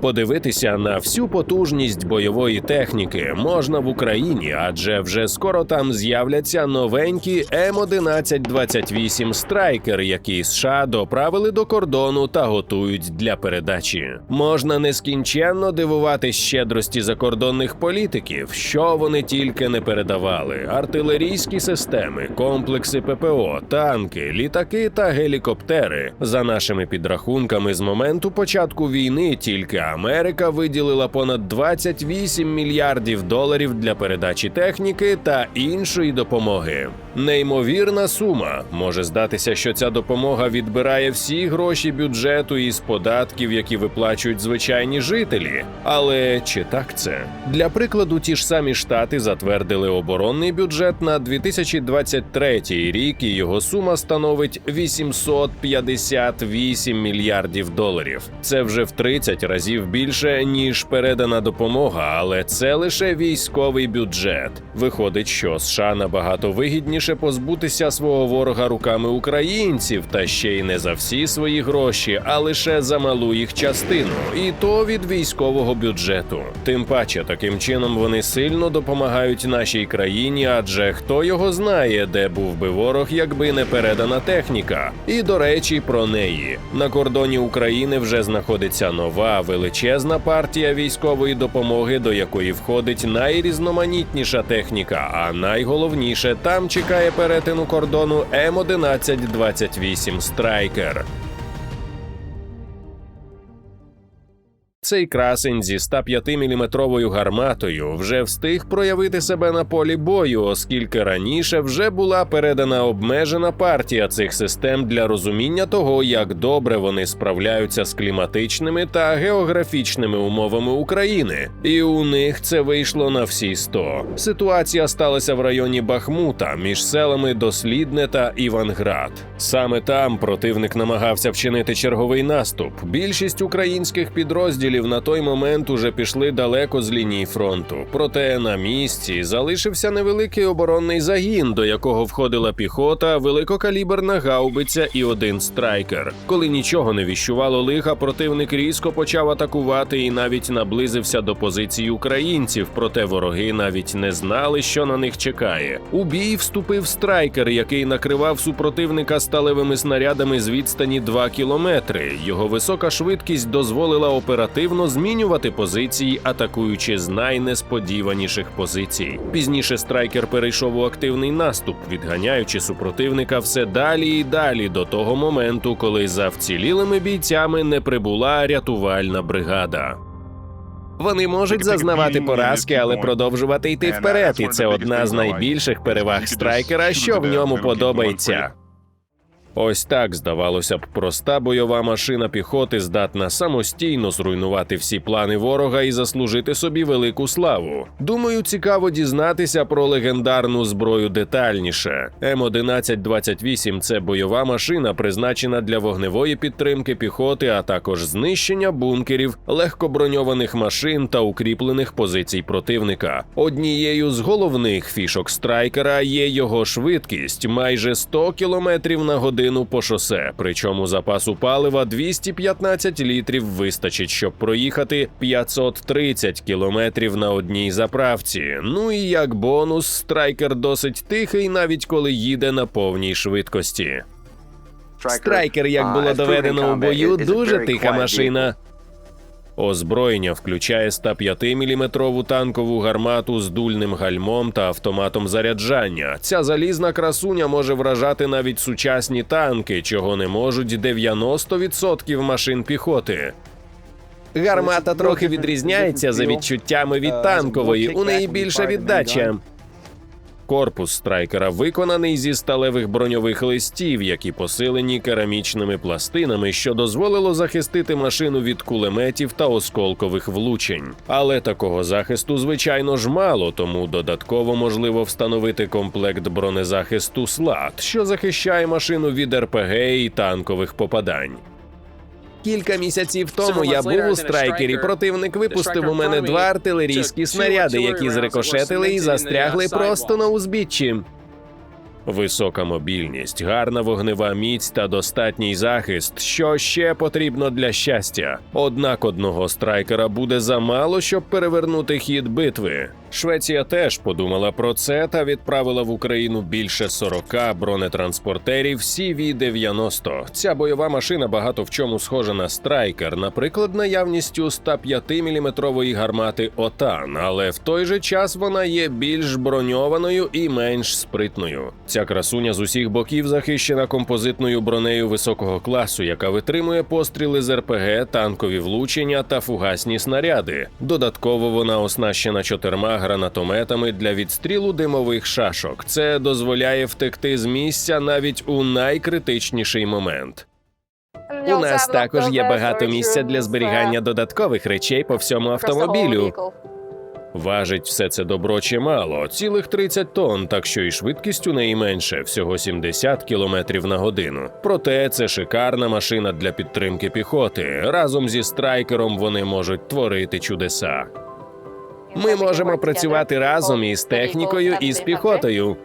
Подивитися на всю потужність бойової техніки можна в Україні, адже вже скоро там з'являться новенькі М1128 Страйкер, які США доправили до кордону та готують для передачі. Можна нескінченно дивуватись щедрості закордонних політиків, що вони тільки не передавали: артилерійські системи, комплекси ППО, танки, літаки та гелікоптери. За нашими підрахунками, з моменту початку війни тільки Америка виділила понад 28 мільярдів доларів для передачі техніки та іншої допомоги. Неймовірна сума може здатися, що ця допомога відбирає всі гроші бюджету із податків, які виплачують звичайні жителі. Але чи так це? Для прикладу, ті ж самі штати затвердили оборонний бюджет на 2023 рік, і його сума становить 858 мільярдів доларів. Це вже в 30 разів більше ніж передана допомога, але це лише військовий бюджет. Виходить, що США набагато вигідніше позбутися свого ворога руками українців, та ще й не за всі свої гроші, а лише за малу їх частину, і то від військового бюджету. Тим паче, таким чином вони сильно допомагають нашій країні, адже хто його знає, де був би ворог, якби не передана техніка. І до речі, про неї на кордоні України вже знаходиться нова величезна партія військової допомоги, до якої входить найрізноманітніша техніка. А найголовніше там чекає перетину кордону М1128 Страйкер. Цей красень зі 105-мм гарматою вже встиг проявити себе на полі бою, оскільки раніше вже була передана обмежена партія цих систем для розуміння того, як добре вони справляються з кліматичними та географічними умовами України. І у них це вийшло на всі 100. Ситуація сталася в районі Бахмута між селами Дослідне та Іванград. Саме там противник намагався вчинити черговий наступ. Більшість українських підрозділів на той момент уже пішли далеко з лінії фронту. Проте на місці залишився невеликий оборонний загін, до якого входила піхота, великокаліберна гаубиця і один страйкер. Коли нічого не віщувало лиха, противник різко почав атакувати і навіть наблизився до позицій українців. Проте вороги навіть не знали, що на них чекає. У бій вступив страйкер, який накривав супротивника сталевими снарядами з відстані 2 кілометри. Його висока швидкість дозволила оперативно змінювати позиції, атакуючи з найнесподіваніших позицій. Пізніше страйкер перейшов у активний наступ, відганяючи супротивника все далі і далі до того моменту, коли за вцілілими бійцями не прибула рятувальна бригада. Вони можуть зазнавати поразки, але продовжувати йти вперед. І це одна з найбільших переваг страйкера, що в ньому подобається. Ось так здавалося б, проста бойова машина піхоти здатна самостійно зруйнувати всі плани ворога і заслужити собі велику славу. Думаю, цікаво дізнатися про легендарну зброю детальніше. М1128 – це бойова машина, призначена для вогневої підтримки піхоти, а також знищення бункерів, легкоброньованих машин та укріплених позицій противника. Однією з головних фішок страйкера є його швидкість майже 100 км на годину по шосе. Причому запасу палива 215 літрів вистачить, щоб проїхати 530 кілометрів на одній заправці. Ну і як бонус, страйкер досить тихий, навіть коли їде на повній швидкості. Страйкер, як було доведено у бою, дуже тиха машина. Озброєння включає 105-мм танкову гармату з дульним гальмом та автоматом заряджання. Ця залізна красуня може вражати навіть сучасні танки, чого не можуть 90% машин піхоти. Гармата трохи відрізняється за відчуттями від танкової. У неї більша віддача. Корпус страйкера виконаний зі сталевих броньових листів, які посилені керамічними пластинами, що дозволило захистити машину від кулеметів та осколкових влучень. Але такого захисту, звичайно ж, мало, тому додатково можливо встановити комплект бронезахисту СЛАТ, що захищає машину від РПГ і танкових попадань. Кілька місяців тому я був у страйкері. Противник випустив у мене два артилерійські снаряди, які зрикошетили і застрягли просто на узбіччі. Висока мобільність, гарна вогнева міць та достатній захист, що ще потрібно для щастя. Однак одного страйкера буде замало, щоб перевернути хід битви. Швеція теж подумала про це та відправила в Україну більше 40 бронетранспортерів CV-90. Ця бойова машина багато в чому схожа на страйкер, наприклад, наявністю 105-мм гармати ОТАН, але в той же час вона є більш броньованою і менш спритною. Ця красуня з усіх боків захищена композитною бронею високого класу, яка витримує постріли з РПГ, танкові влучення та фугасні снаряди. Додатково вона оснащена чотирма гранатометами для відстрілу димових шашок. Це дозволяє втекти з місця навіть у найкритичніший момент. У нас також є багато місця для зберігання додаткових речей по всьому автомобілю. Важить все це добро чимало, цілих 30 тонн, так що і швидкість у неї менше, всього 70 км на годину. Проте це шикарна машина для підтримки піхоти. Разом зі страйкером вони можуть творити чудеса. Ми можемо працювати разом із технікою і з піхотою.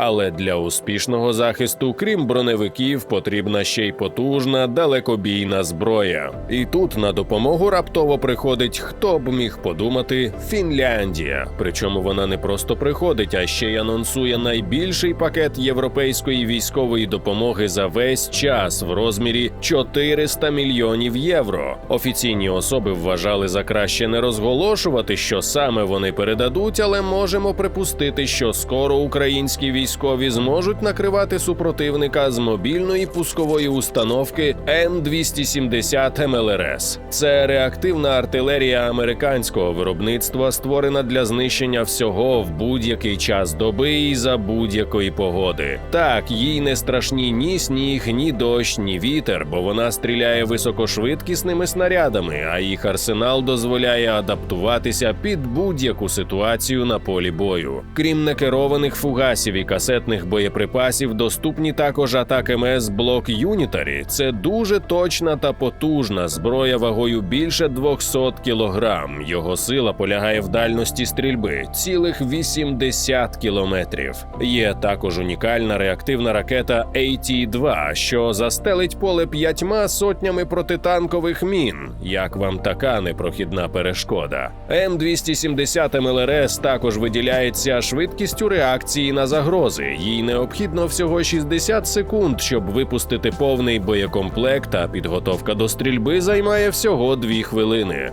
Але для успішного захисту, крім броневиків, потрібна ще й потужна далекобійна зброя. І тут на допомогу раптово приходить, хто б міг подумати, Фінляндія. Причому вона не просто приходить, а ще й анонсує найбільший пакет європейської військової допомоги за весь час в розмірі 400 мільйонів євро. Офіційні особи вважали за краще не розголошувати, що саме вони передадуть, але можемо припустити, що скоро українські військові зможуть накривати супротивника з мобільної пускової установки М270 МЛРС. Це реактивна артилерія американського виробництва, створена для знищення всього в будь-який час доби і за будь-якої погоди. Так, їй не страшні ні сніг, ні дощ, ні вітер, бо вона стріляє високошвидкісними снарядами, а їх арсенал дозволяє адаптуватися під будь-яку ситуацію на полі бою. Крім некерованих фугасів і касетних боєприпасів, доступні також атаки МС блок Юнітарі. Це дуже точна та потужна зброя вагою більше 200 кілограм. Його сила полягає в дальності стрільби цілих 80 кілометрів. Є також унікальна реактивна ракета AT-2, що застелить поле п'ятьма сотнями протитанкових мін. Як вам така непрохідна перешкода? М270 МЛРС також виділяється швидкістю реакції на загрози. Їй необхідно всього 60 секунд, щоб випустити повний боєкомплект. А підготовка до стрільби займає всього 2 хвилини.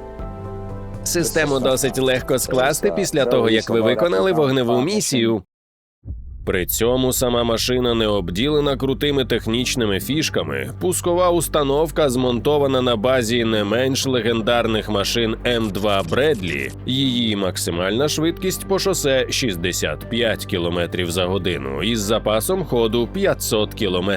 Систему досить легко скласти після того, як ви виконали вогневу місію. При цьому сама машина не обділена крутими технічними фішками. Пускова установка змонтована на базі не менш легендарних машин М2 Бредлі. Її максимальна швидкість по шосе 65 км за годину із запасом ходу 500 км.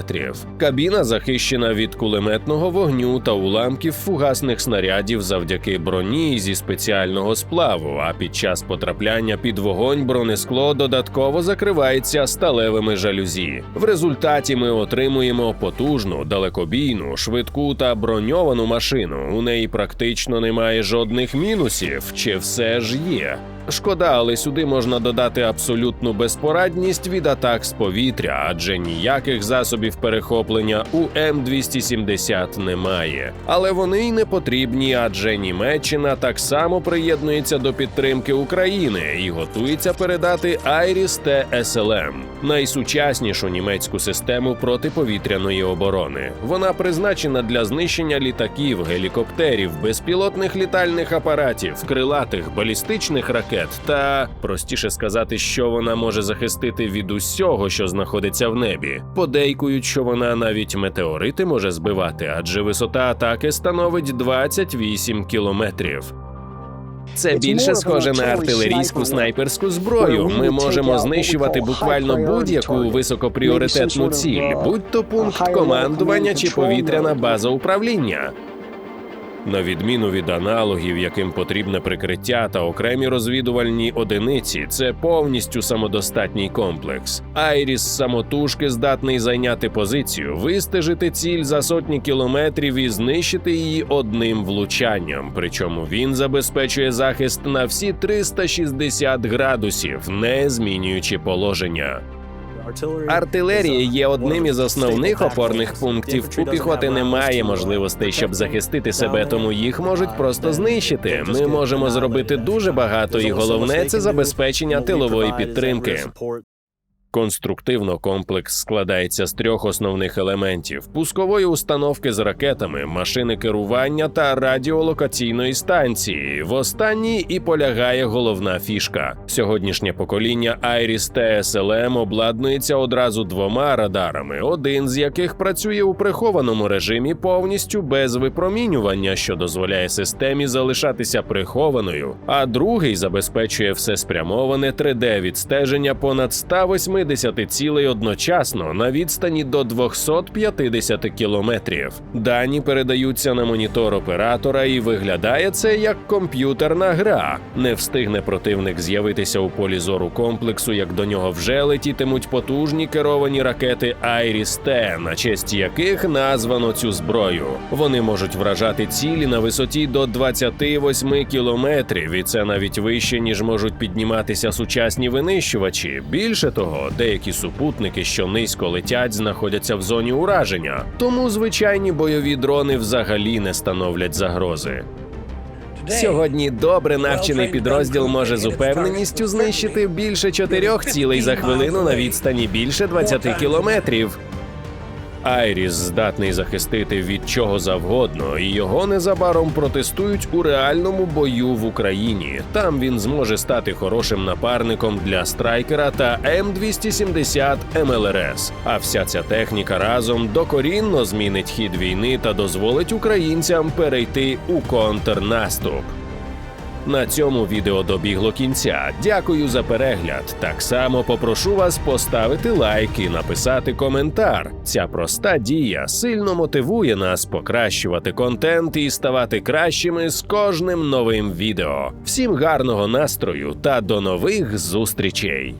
Кабіна захищена від кулеметного вогню та уламків фугасних снарядів завдяки броні зі спеціального сплаву. А під час потрапляння під вогонь бронескло додатково закривається сталевими жалюзі. В результаті ми отримуємо потужну, далекобійну, швидку та броньовану машину. У неї практично немає жодних мінусів, чи все ж є. Шкода, але сюди можна додати абсолютну безпорадність від атак з повітря, адже ніяких засобів перехоплення у М270 немає. Але вони й не потрібні, адже Німеччина так само приєднується до підтримки України і готується передати Айріс ТСЛМ – найсучаснішу німецьку систему протиповітряної оборони. Вона призначена для знищення літаків, гелікоптерів, безпілотних літальних апаратів, крилатих балістичних ракет та простіше сказати, що вона може захистити від усього, що знаходиться в небі. Подейкують, що вона навіть метеорити може збивати, адже висота атаки становить 28 кілометрів. Це більше схоже на артилерійську снайперську зброю. Ми можемо знищувати буквально будь-яку високопріоритетну ціль, будь то пункт командування чи повітряна база управління. На відміну від аналогів, яким потрібне прикриття та окремі розвідувальні одиниці, це повністю самодостатній комплекс. Айріс самотужки здатний зайняти позицію, вистежити ціль за сотні кілометрів і знищити її одним влучанням. Причому він забезпечує захист на всі 360 градусів, не змінюючи положення. Артилерія є одним із основних опорних пунктів. У піхоти немає можливостей, щоб захистити себе, тому їх можуть просто знищити. Ми можемо зробити дуже багато, і головне це забезпечення тилової підтримки. Конструктивно комплекс складається з трьох основних елементів: пускової установки з ракетами, машини керування та радіолокаційної станції. В останній і полягає головна фішка. Сьогоднішнє покоління Iris TSLM обладнується одразу двома радарами, один з яких працює у прихованому режимі повністю без випромінювання, що дозволяє системі залишатися прихованою, а другий забезпечує всеспрямоване 3D-відстеження понад 180 цілей одночасно на відстані до 250 кілометрів. Дані передаються на монітор оператора, і виглядає це як комп'ютерна гра. Не встигне противник з'явитися у полі зору комплексу, як до нього вже летітимуть потужні керовані ракети Айріс-Т, на честь яких названо цю зброю. Вони можуть вражати цілі на висоті до 28 кілометрів, і це навіть вище ніж можуть підніматися сучасні винищувачі. Більше того, деякі супутники, що низько летять, знаходяться в зоні ураження, тому звичайні бойові дрони взагалі не становлять загрози. Сьогодні добре навчений підрозділ може з упевненістю знищити більше чотирьох цілей за хвилину на відстані більше 20 кілометрів. Айріс здатний захистити від чого завгодно, і його незабаром протестують у реальному бою в Україні. Там він зможе стати хорошим напарником для страйкера та М270 МЛРС. А вся ця техніка разом докорінно змінить хід війни та дозволить українцям перейти у контрнаступ. На цьому відео добігло кінця. Дякую за перегляд. Так само попрошу вас поставити лайк і написати коментар. Ця проста дія сильно мотивує нас покращувати контент і ставати кращими з кожним новим відео. Всім гарного настрою та до нових зустрічей!